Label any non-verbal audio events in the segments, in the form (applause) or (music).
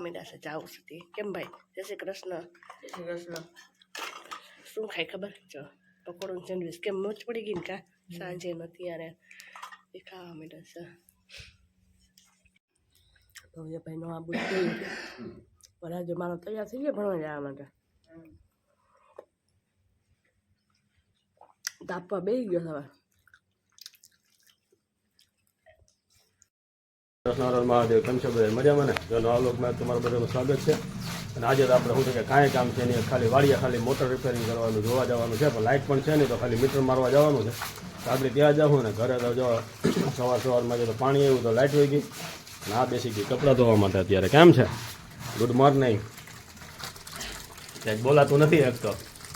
નાસ્તો દાસે છે જાવ સુધી કેમ ભાઈ? જય શ્રી કૃષ્ણ. જય શ્રી કૃષ્ણ. શું ખાય ખબર? જો પકોડું સેન્ડવીચ. કેમ મોજ પડી ગઈ ને કા? સાંજે નથી અરે એ ખાવા માંડ્યા છે. ભવ્ય ભાઈનો આ બધું પણ આજે મારો તૈયાર થઈ ગયો ભણવા જવા માટે. તાપવા બે ગયો હવે. કૃષ્ણ મહાદેવ, કેમ છો બધા? મજામાં ને? જો નવા લોકમાં તમારું બધાનું સ્વાગત છે. અને આજે તો આપણે શું છે કે કાંઈ કામ છે નહીં, ખાલી વાડીએ ખાલી મોટર રિપેરિંગ કરવાનું, જોવા જવાનું છે, પણ લાઇટ પણ છે નહીં, તો ખાલી મીટર મારવા જવાનું છે. તો આપણે ત્યાં જાઉં ને, ઘરે તો જો સવાર સવારમાં જો પાણી આવ્યું તો લાઇટ વહી ગઈ. અને આ બેસી ગઈ કપડાં ધોવા માટે અત્યારે. કેમ છે? ગુડ મોર્નિંગ ક્યાંક બોલાતું નથી એક તો.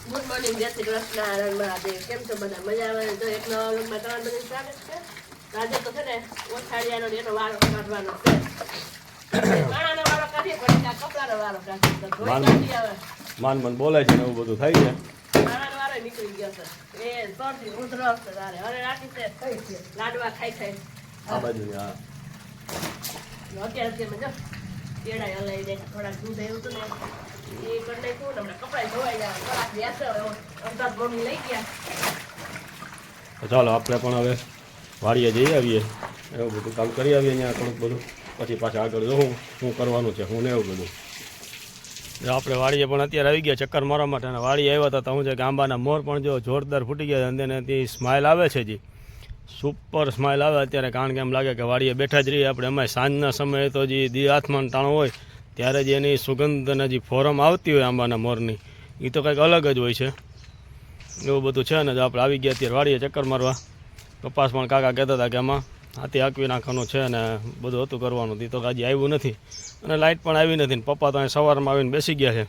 ગુડ મોર્નિંગ જય શ્રી કૃષ્ણ કેમ છો બધા? મજા આવે તો એક નવા લોકમાં તમારું બધું સ્વાગત છે. આજે તો છે ને ઓછાડિયાનો એનો વારો કાઢવાનો છે. (coughs) વારો કાઢીએ પણ આ કપડાનો વારો કાઢીએ. તો ધોઈ માન- કાઢી આવે માન મન બોલાય છે ને એવું બધું થાય છે. વાણાનો વારો નીકળી ગયો છે. એ શરદી ઉધરસ છે તારે. હવે રાખી છે. કઈ છે. લાડવા ખાઈ ખાઈ. આ બાજુની હા. અત્યારે અત્યારે જો કેળા હલાવી દે. થોડાક દૂધ એવું હતું ને. એ કરી નાખ્યું ને હમણાં કપડા ધોવાઈ ગયા. કલાક બેસો અમદાવાદ મમ્મી લઈ ગયા. તો ચાલો આપણે પણ હવે વાડીએ જઈ આવીએ. એવું બધું કામ કરી આવીએ અહીંયા થોડુંક બધું. પછી પાછા આગળ જોઉં શું કરવાનું છે, હું ને એવું બધું. આપણે વાડીએ પણ અત્યારે આવી ગયા ચક્કર મારવા માટે અને વાડી આવ્યા હતા તો હું છે કે આંબાના મોર પણ જો જોરદાર ફૂટી ગયા અને તેને તે સ્માઇલ આવે છે જી. સુપર સ્માઇલ આવે અત્યારે કારણ કે એમ લાગે કે વાડીએ બેઠા જ રહીએ. આપણે એમાં સાંજના સમયે તો જે દી હાથમાં ટાણો હોય, ત્યારે જ એની સુગંધ અને જે ફોરમ આવતી હોય આંબાના મોરની. એ તો કંઈક અલગ જ હોય છે. એવું બધું છે ને જો આપણે આવી ગયા અત્યારે વાડીએ ચક્કર મારવા. કપાસ પણ કાકા કહેતા હતા કે એમાં હાથી હાંકવી નાખવાનું છે અને બધું હતું કરવાનું. હતું તો હજી આવ્યું નથી. અને લાઇટ પણ આવી નથી ને પપ્પા તો અહીં સવારમાં આવીને બેસી ગયા છે.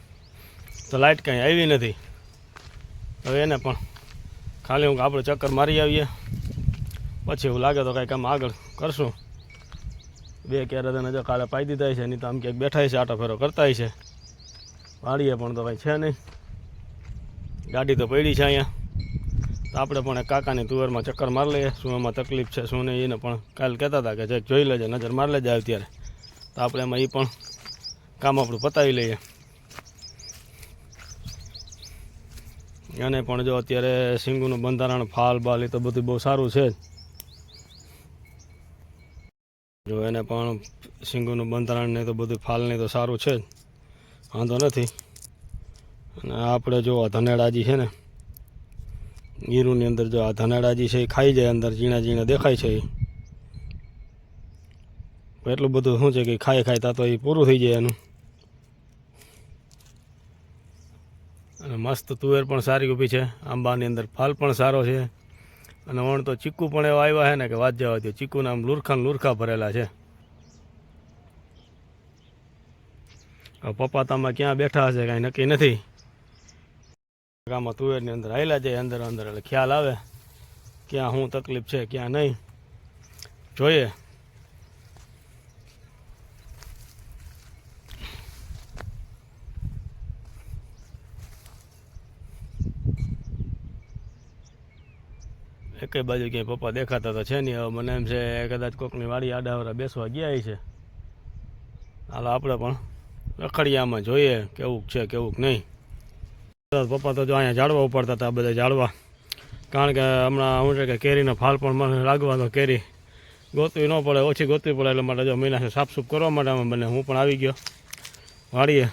તો લાઇટ કાંઈ આવી નથી. હવે એને પણ ખાલી હું આપણે ચક્કર મારી આવીએ. પછી એવું લાગે તો કાંઈક આમ આગળ કરશું. બે ક્યારે જો કાલે પાઈ દીધા છે નહીં તો આમ ક્યાંક બેઠા છે, આટો ફેરો કરતા છે. પાડીએ પણ તો કાંઈ છે નહીં. ગાડી તો પડી છે અહીંયા. તો આપણે પણ કાકાની તુવેરમાં ચક્કર મારી લઈએ. શું એમાં તકલીફ છે, શું નહીં, એને પણ કાલ કહેતા હતા કે ચેક જોઈ લેજે, નજર મારી લેજે અત્યારે. તો આપણે એમાં એ પણ કામ આપણું પતાવી લઈએ. અને પણ જો અત્યારે સિંગુનું બંધારણ, ફાલ, બાલ એ તો બધું બહુ સારું છે જ. જો એને પણ સિંગુનું બંધારણ નહીં તો બધું ફાલ નહીં તો સારું છે જ. વાંધો નથી. અને આપણે જો ધનેડાજી છે ને ગીરુની અંદર જો આ ધનાડાજી છે એ ખાઈ જાય, અંદર ઝીણા ઝીણા દેખાય છે. એટલું બધું શું છે કે ખાય ખાય તા તો એ પૂરું થઈ જાય એનું. અને મસ્ત તુવેર પણ સારી ઊભી છે. આંબાની અંદર ફાલ પણ સારો છે. અને વણ તો ચીકુ પણ એવા આવ્યા છે ને કે વાત જવા દે, ચીકુના આમ લુરખા લુરખા ભરેલા છે. પપ્પા તામાં ક્યાં બેઠા હશે, કાંઈ નક્કી નથી. ગામમાં તુવેરની અંદર આવેલા જાય, અંદર અંદર એટલે ખ્યાલ આવે ક્યાં શું તકલીફ છે, ક્યાં નહીં. જોઈએ. એક બાજુ ક્યાંય પપ્પા દેખાતા તો છે નહીં, હવે મને એમ છે કદાચ કોકની વાડી આડાવરા બેસવા ગયા છે. હાલો, આપણે પણ રખડિયામાં જોઈએ કેવું છે કેવું નહીં. પપ્પા તો જો અહીંયા ઝાડવા ઉપાડતા હતા બધા ઝાડવા. કારણ કે હમણાં શું છે કે કેરીનો ફાલ પણ મને લાગવાનો કેરી ગોતવી ન પડે, ઓછી ગોતવી પડે એટલે માટે જો મહિના સાફસૂફ કરવા માટે અમે બંને હું પણ આવી ગયો. વાળીએ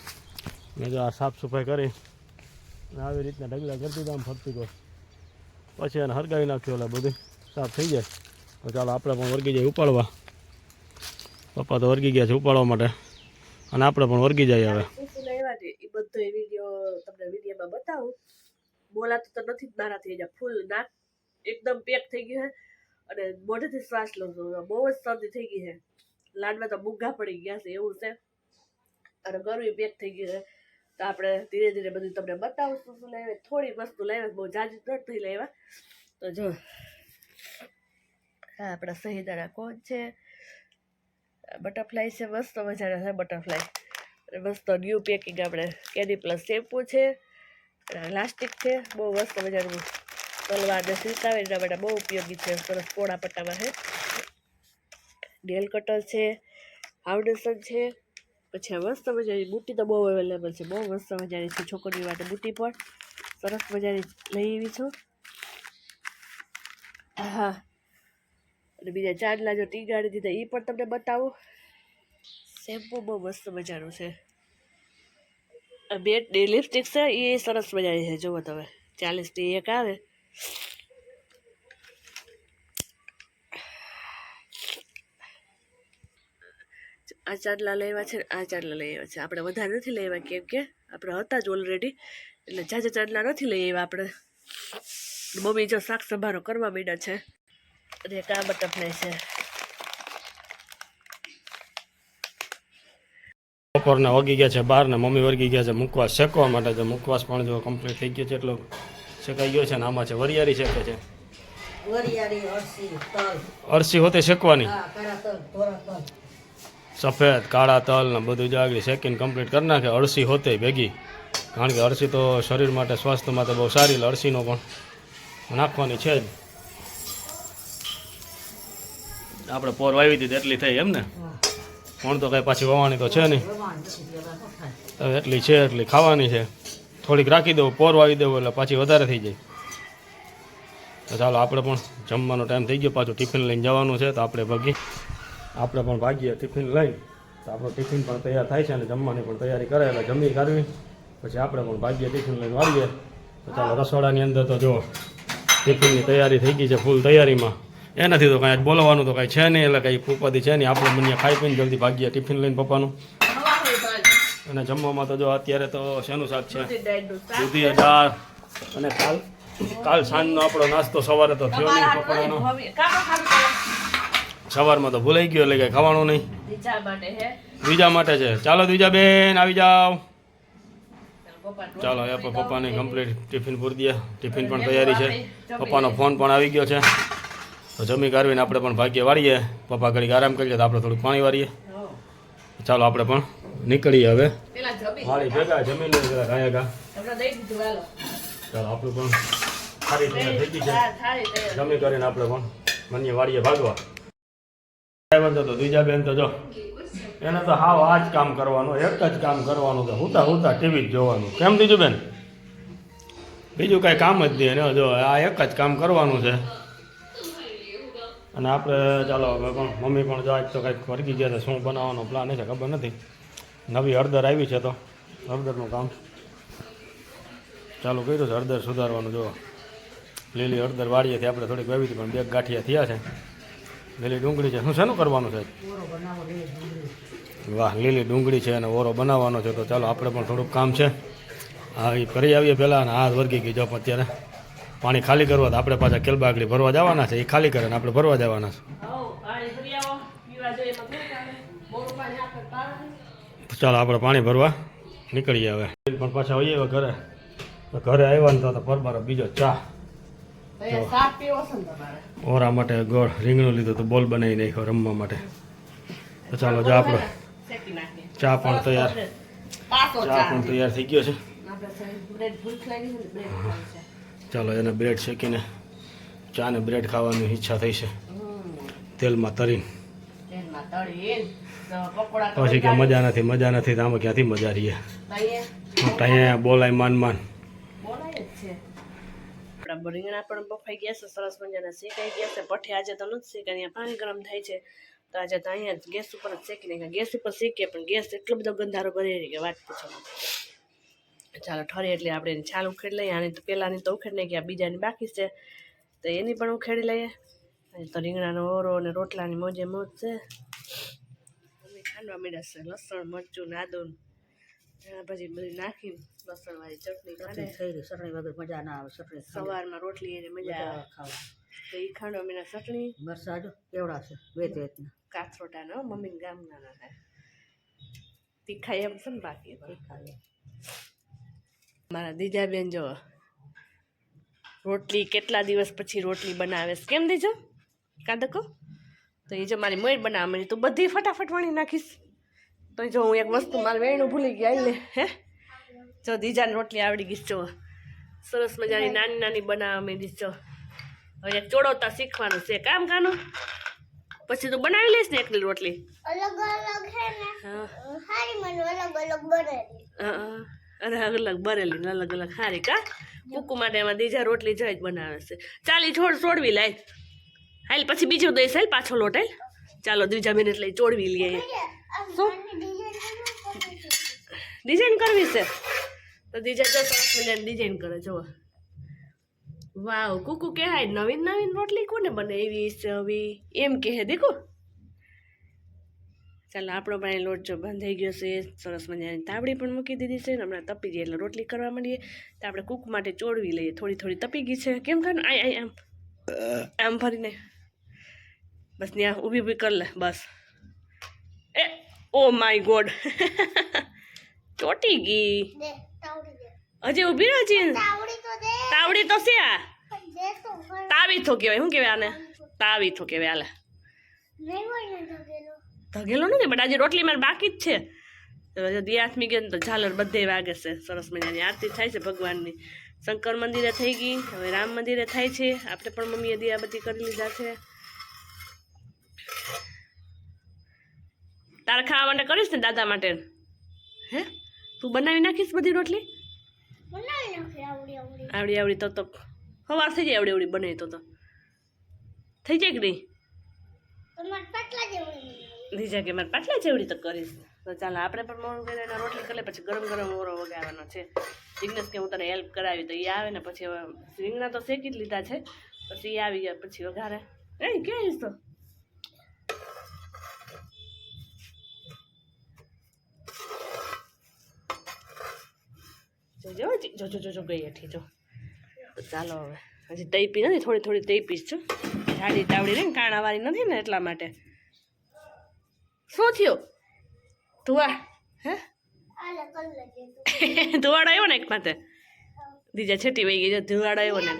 મેં જો આ સાફ સફાઈ કરી અને આવી રીતના ઢગલા કરી દીધા આમ ફરતી ગયો પછી એને હરગાવી નાખ્યો એટલે બધું સાફ થઈ જાય. તો ચાલો આપણે પણ વર્ગી જાય ઉપાડવા. પપ્પા તો વર્ગી ગયા છે ઉપાડવા માટે. અને આપણે પણ વર્ગી જઈએ હવે. બધો વીડિયો તમને વિડીયોમાં બતાવું. બોલાતું તો નથી જ મારાથી જાય ફૂલ નાક. એકદમ પેક થઈ ગયું છે અને મોઢેથી શ્વાસ લઉં છું. બહુ જ શરદી થઈ ગઈ છે લાડવા તો મૂંઘા પડી ગયા છે, એવું છે. અને ગરમી પેક થઈ ગયું છે. તો આપણે ધીરે ધીરે બધું તમને બતાવશું શું લાવ્યા. થોડી વસ્તુ લાવે બહુ જાજી નથી લાવ્યા તો જો હા આપણા સહીદાણા કોણ છે. બટરફ્લાય છે, મસ્ત મજાના છે બટરફ્લાય. મસ્ત ન્યૂ પેકિંગ આપણે કેડી પ્લસ શેમ્પૂ છે. લાસ્ટિક છે, બહુ મસ્ત મજાનું તલવારને સીતાવે એના માટે બહુ ઉપયોગી છે, સરસ પોળા પટ્ટામાં છે. ડેલ કટર છે, ફાઉન્ડેશન છે, પછી મસ્ત મજાની બુટ્ટી તો બહુ અવેલેબલ છે, બહુ મસ્ત મજાની છે, છોકરીઓ માટે બુટ્ટી પણ સરસ મજાની લઈ આવી છું. હા. અને બીજા ચાંદલા જો ટી ગાડી દીધા એ પણ તમને બતાવું. શેમ્પુ બહુ મસ્ત મજાનું છે. બે લિપસ્ટિક છે, એ સરસ મજાની છે. જુઓ તમે ચાલીસની એક આવે. આ ચાંદલા લેવા છે, આ ચાંદલા લઈ આવ્યા છે. આપણે વધારે નથી લઈ આવ્યા કેમ કે આપણે હતા જ ઓલરેડી એટલે જાજા ચાંદલા નથી લઈ આવ્યા આપણે. મમ્મી જો શાક સંભારો કરવા માંડ્યા છે. અને આ બટરફ્લાય છે. બપોરના વગી ગયા છે બહાર ને મમ્મી વર્ગી ગયા છે મુકવાસ શેકવા માટે છે મુખવાસ પણ જો કમ્પ્લીટ થઈ ગયો છે એટલો શેકાઈ ગયો છે ને આમાં છે વરિયાળી શેકે છે. અરસી હોતે શેકવાની? સફેદ કાળા તલ ને બધું જ શેકીને કમ્પ્લીટ કરી નાખે અળસી હોતે ભેગી. કારણ કે અળસી તો શરીર માટે સ્વાસ્થ્ય માટે બહુ સારી અળસીનો પણ નાખવાની છે જ. આપણે પોર વાવી દીધી એટલી થઈ એમ ને? પણ તો કાંઈ પાછી વવાણી તો છે નહીં. હવે એટલી છે, એટલી ખાવાની છે. થોડીક રાખી દઉં પોર વાવી દેવું એટલે પાછી વધારે થઈ જાય. તો ચાલો આપણે પણ જમવાનો ટાઈમ થઈ ગયો, પાછું ટિફિન લઈને જવાનું છે, તો આપણે ભાગી. આપણે પણ ભાગીએ ટિફિન લઈ તો આપણું ટિફિન પણ તૈયાર થાય છે અને જમવાની પણ તૈયારી કરે એટલે જમી કરવી પછી આપણે પણ ભાગીએ, ટિફિન લઈને વાળીએ. તો ચાલો રસોડાની અંદર તો જો ટિફિનની તૈયારી થઈ ગઈ છે ફૂલ તૈયારીમાં. એનાથી તો કાંઈ આજ બોલવાનું તો કાંઈ છે નહીં એટલે કાંઈ ઉપાધિ છે નહીં. આપણે મને ખાઈ પીને જલ્દી ભાગીએ ટિફિન લઈને પપ્પાનું. અને જમવામાં તો જો અત્યારે તો શેનું શાક છે? દૂધી દાળ અને કાલ કાલ સાંજનો આપણો નાસ્તો સવારે તો થયો નહીં પકોડાનો. સવારમાં તો ભૂલાઈ ગયો એટલે કંઈ ખાવાનું નહીં. બીજા માટે છે. ચાલો બીજા બેન આવી જાઓ. ચાલો એ પપ્પાને કમ્પ્લીટ ટિફિન પૂરી દે. ટિફિન પણ તૈયારી છે. પપ્પાનો ફોન પણ આવી ગયો છે. તો જમી કાઢવીને આપણે પણ ભાગ્ય વાળીએ. પપ્પા ઘડીક આરામ કરીએ તો આપણે થોડુંક પાણી વાળીએ. ચાલો આપણે પણ નીકળીએ હવે. જમી વાળી ભેગા જમીન પેલા ગાયા ગા. ચાલો આપણું પણ સારી તૈયાર થઈ છે. જમી કરીને આપણે પણ મનીએ વાડીએ ભાગવા. ડ્રાઈવર તો બીજા બેન તો જો એને તો હાવ આ જ કામ કરવાનું એક જ કામ કરવાનું કે હુતા હુતા ટીવી જ જોવાનું. કેમ દીધું બેન? બીજું કાંઈ કામ જ નહીં. એને જો આ એક જ કામ કરવાનું છે. અને આપણે ચાલો હવે પણ મમ્મી પણ જાય તો કંઈક વર્ગી ગયા છે, શું બનાવવાનો પ્લાન છે ખબર નથી. નવી હળદર આવી છે તો, હળદરનું કામ. ચાલુ કર્યું છે, હળદર સુધારવાનું જો લીલી હળદર વાળીએથી આપણે, થોડીક વાવી હતી, પણ બે ગાંઠિયા થયા છે. લીલી ડુંગળી છે. શું શેનું કરવાનું છે? વાહ, લીલી ડુંગળી છે અને ઓરો બનાવવાનો છે, તો ચાલો આપણે પણ થોડુંક કામ છે. હા એ કરી આવીએ પહેલાં અને હાથ વર્ગી ગઈ જાઓ અત્યારે. પાણી ખાલી કરવા તો આપણે પાછા કેલબાગડી ભરવા જવાના છે. એ ખાલી કરે ને આપણે ભરવા જવાના છે. ચાલે. આપણે પાણી ભરવા નીકળીએ હવે. પણ પાછા હોઈએ હવે ઘરે. ઘરે આવ્યા ને તો પરબારો બીજો ચા. ઓરા માટે ગોળ રીંગણું લીધું તો બોલ બનાવી નાખ્યો રમવા માટે. તો ચાલો જો આપણો ચા પણ તૈયાર. ચા ચા. પણ તૈયાર થઈ ગયો છે. ચાલો એને બ્રેડ શેકીને ચા ને બ્રેડ ખાવાની ઈચ્છા થઈ છે. તેલમાં તરીને પછી કે મજા નથી મજા નથી તો આમાં ક્યાંથી મજા રહીએ? અહીંયા બોલાય માન માન. આપણા રીંગણા પણ બફાઈ ગયા છે સરસ મજાના શેકાઈ ગયા છે. ભઠ્ઠે આજે તો નથી શેકાય અહીંયા પાણી ગરમ થાય છે. તો આજે તો અહીંયા ગેસ ઉપર જ શેકી નાખ્યા ગેસ ઉપર શેકીએ પણ ગેસ એટલો બધો ગંધારો ભરી કે વાત પૂછો. ચાલો ઠરે એટલે આપણે એની છાલ ઉખેડી લઈએ. આની તો પહેલાંની તો ઉખેડી નાખી આ બીજાની બાકી છે. તો એની પણ ઉખેડી લઈએ. અને તો રીંગણાનો ઓરો અને રોટલાની મોજે મોજ છે. ખાંડવા મીડા છે લસણ મરચું ને પછી ને બધી નાખીને લસણવાળી ચટણી કાઢે ચટણી થઈ રહી ચટણી વગર મજા ના આવે ચટણી સવારમાં રોટલી એને મજા આવે. ખાવા તો એ ખાંડવા મીડા ચટણી. મરસા જો કેવડા છે વેત વેતના. કાથરોટાનો મમ્મી ગામના ના થાય. તીખા એમ છે ને બાકી. તીખા એ. મારા દીજાબેન જો રોટલી કેટલા દિવસ પછી રોટલી બનાવે છે. કેમ દીજો? કાદકો તો એ જો મારી મોર બનાવવા માંડી. તું બધી ફટાફટ વણી નાખીશ. તો જો હું એક વસ્તુ મારે વેણું ભૂલી ગઈ લે હે? જો દીજાને રોટલી આવડી ગઈ જો. સરસ મજાની નાની નાની બનાવવા માંડી જો. હવે એક ચોળોતા શીખવાનું છે. કામ કાનું? પછી તું બનાવી લઈશ ને એકલી રોટલી? અલગ અલગ હે ને હા. હારી મને અલગ અલગ બનેલી હા, અરે અલગ બરેલી અલગ અલગ હારી કા કુકુ માટે એમાં દીજા રોટલી જ બનાવે છે. ચાલી છોડ છોડવી લાય. હાલ પછી બીજો દઈશ. હાલ પાછો લોટ હાલ. ચાલો ત્રીજા મિનિટ લઈ ચોડવી લઈએ. શું? ડિઝાઇન કરવી છે? તો દીજા જો સરસ મજાની ડિઝાઇન કરે જો વાવ કુકુ કહેવાય નવીન નવીન રોટલી કોને બને એવી સવી એમ કહે દેખો. ચાલો આપણો પણ લોટ જો બંધ થઈ ગયો છે સરસ મજાની તાવડી પણ મૂકી દીધી છે ને હમણાં તપી ગઈ એટલે રોટલી કરવા માંડીએ. તો આપણે કૂક માટે ચોળવી લઈએ થોડી થોડી તપી ગઈ છે. કેમ કરે આય આય આમ. આમ ફરીને. બસ ત્યાં ઊભી ઊભી કરી લે બસ. એ ઓ માય ગોડ. (laughs) ચોટી ગઈ. દે તાવડી દે. હજી ઊભી રહે છે તાવડી તો દે. તાવડી તો છે આ. દે તો ખરા. તાવીથો કહેવાય શું કહેવાય આને? તાવીથો કહેવાય આલે. નહીં હોય ને તો પેલો ધગેલો નથી બટ આજે રોટલી મારે બાકી જ છે. દિયાથમી ગયો તો ઝાલર બધે વાગે છે. સરસ મજાની આરતી થાય છે ભગવાનની. શંકર મંદિરે થઈ ગઈ હવે રામ મંદિરે થાય છે. આપણે પણ મમ્મીએ દિયાબત્તી કરી લીધા છે. તારે ખાવા માટે કરીશ ને દાદા માટે? હે? તું બનાવી નાખીશ બધી રોટલી? આવડી આવડી. આવડી આવડી તો તો સવાર થઈ જાય આવડી આવડી બનાવી તો તો. થઈ જાય કે નહીં? લીજા કે મારે પાટલા જેવડી તો કરીશ. તો ચાલો, આપણે પણ મોડું કરીને રોટલી કરી પછી ગરમ ગરમ ઓરો વગાડવાનો છે. જિગ્નેશ કે હું તને હેલ્પ કરાવી, તો એ આવે ને, પછી હવે રીંગણા તો શેકી જ લીધા છે. પછી એ આવી ગયા, પછી વઘારે. એ ક્યાં તો? જોજો જો જો જો ગઈ હેઠી, જો. ચાલો હવે. હજી તૈપી નથી, થોડી થોડી તૈપી છું. જાડી તાવડી ને, કાણાવાળી નથી ને એટલા માટે. શું થયું? ધુવા હે? (laughs) ધુવાડો આવ્યો ને એક માથે? દીજા છેટી વહી ગઈ છે ધુવાડો આવ્યો ને.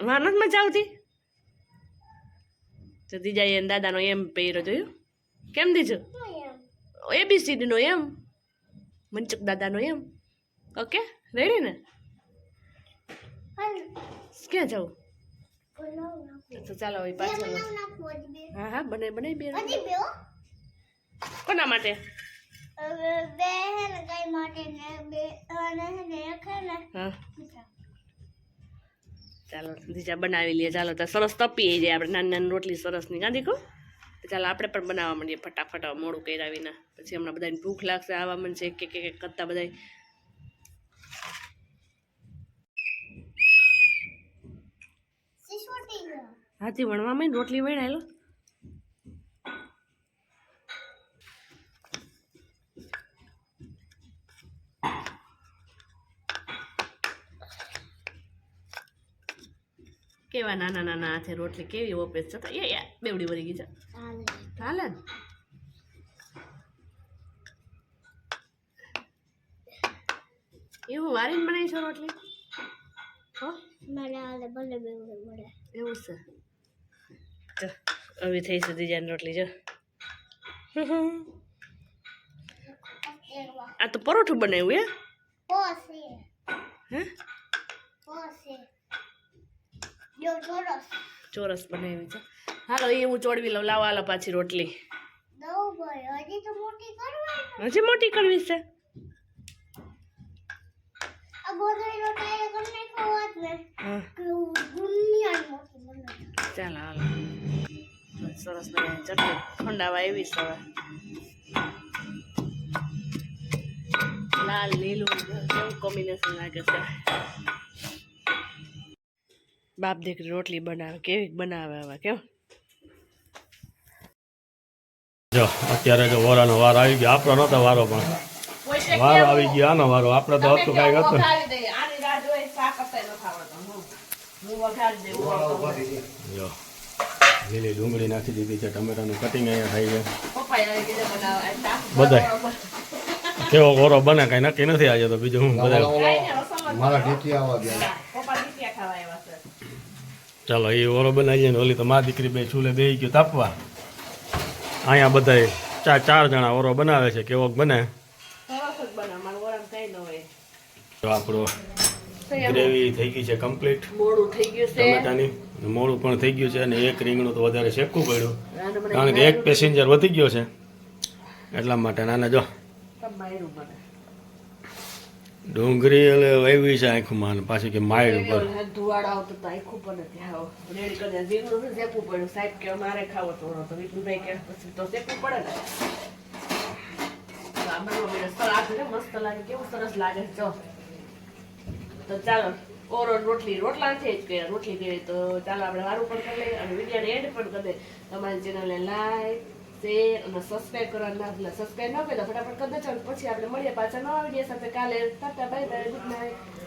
નથી મજા આવતી? તો દીજા એ દાદાનો એમ પહેર્યો જોયું? કેમ એમ એબીસીડીનો એમ મનચુક દાદાનો એમ ઓકે રેડી ને? ક્યાં જવું તો ચાલો હવે પાછળ હા હા બને બને બે. કોના માટે? બે હે ને કઈ માટે ને બે અને હે ને એક હે ને. હા. ચાલો દીજા બનાવી લઈએ. ચાલો તો સરસ તપી જાય આપણે નાની નાની રોટલી સરસની ગાંધી કહો તો ચાલો આપણે પણ બનાવવા માંડીએ ફટાફટ મોડું કર્યા વિના. પછી હમણાં બધાને ભૂખ લાગશે આવવા મને છે કે કરતા બધા હાથી વણવામાં રોટલી વણાયેલો કેવા નાના નાના હાથે રોટલી કેવી ઓપે છે એ બેવડી વળી ગઈ છે. હાલે. ને એવું વારીને બનાવી છો રોટલી? હો? ભલે બે મળે એવું છે. હવે થઈ સુધી જાન રોટલી જો. આ તો પરોઠું બનાવ્યું હે? ચોરસ બનાવી છે. હાલો એ હું ચોડવી લઉં. લાવો હાલો પાછી રોટલી. હજી મોટી કરવી છે. ચાલો હાલો. સરસ મજાની ચટણી ઠંડાવા એવી છે લાલ લીલું કેવું કોમ્બિનેશન લાગે છે. બાપ દીકરી રોટલી બનાવે કેવી બનાવે હવે કેમ? જો અત્યારે જો વોરાનો વાર આવી ગયો આપણો નતો વારો પણ. વારો આવી ગયો આનો વારો આપણે તો હતું કાંઈ હતું. જો લીલી ડુંગળી નાખી દીધી છે. ટમેટાનું કટિંગ અહીંયા થાય છે. બધાય. કેવો કોરો બને કઈ નક્કી નથી આજે તો બીજું હું બધા મારા ઢીકી આવવા ગયા. ચાલો એ ઓરો બનાવીએ ને ઓલી તો મા દીકરી બે ચૂલે દઈ ગયો તાપવા. અહીંયા બધાય ચાર ચાર જણા ઓરો બનાવે છે. કેવોક બને? આપણો. ગ્રેવી થઈ ગઈ છે કમ્પ્લીટ મોળું થઈ ગયું છે. ટમેટાની મોળું પણ થઈ ગયું છે અને એક રીંગણું તો વધારે શેકવું પડ્યું. કારણ કે એક પેસેન્જર વધી ગયો છે. એટલા માટે નાના જો. ડુંગરી ડુંગળી એટલે વહેવી છે આંખમાં અને પાછી કે માઇડ ઉપર ધુવાડા આવતો તો આખું પણ નથી આવો. રેડી કરીને રીંગણું છે શેકવું પડ્યું. સાહેબ કે મારે ખાવો તો તો. વિષ્ણુભાઈ કે પછી તો શેકવું પડે ને. મસ્ત લાગે. કેવું સરસ લાગે જો. તો ચાલો, ઓરો રોટલી રોટલા નથી જ કર્યા. રોટલી કરી તો ચાલો આપણે વારું પણ કરી લઈએ અને વિડીયોને એન્ડ પણ કરી દઈએ તમારી ચેનલને લાઈક શેર અને સબસ્ક્રાઈબ કરવાનું ના ભૂલા સબસ્ક્રાઈબ ન કરી દો ફટાફટ કરી દેજો પછી આપણે મળીએ પાછા નવા વીડિયો સાથે. કાલે, tata bye bye good night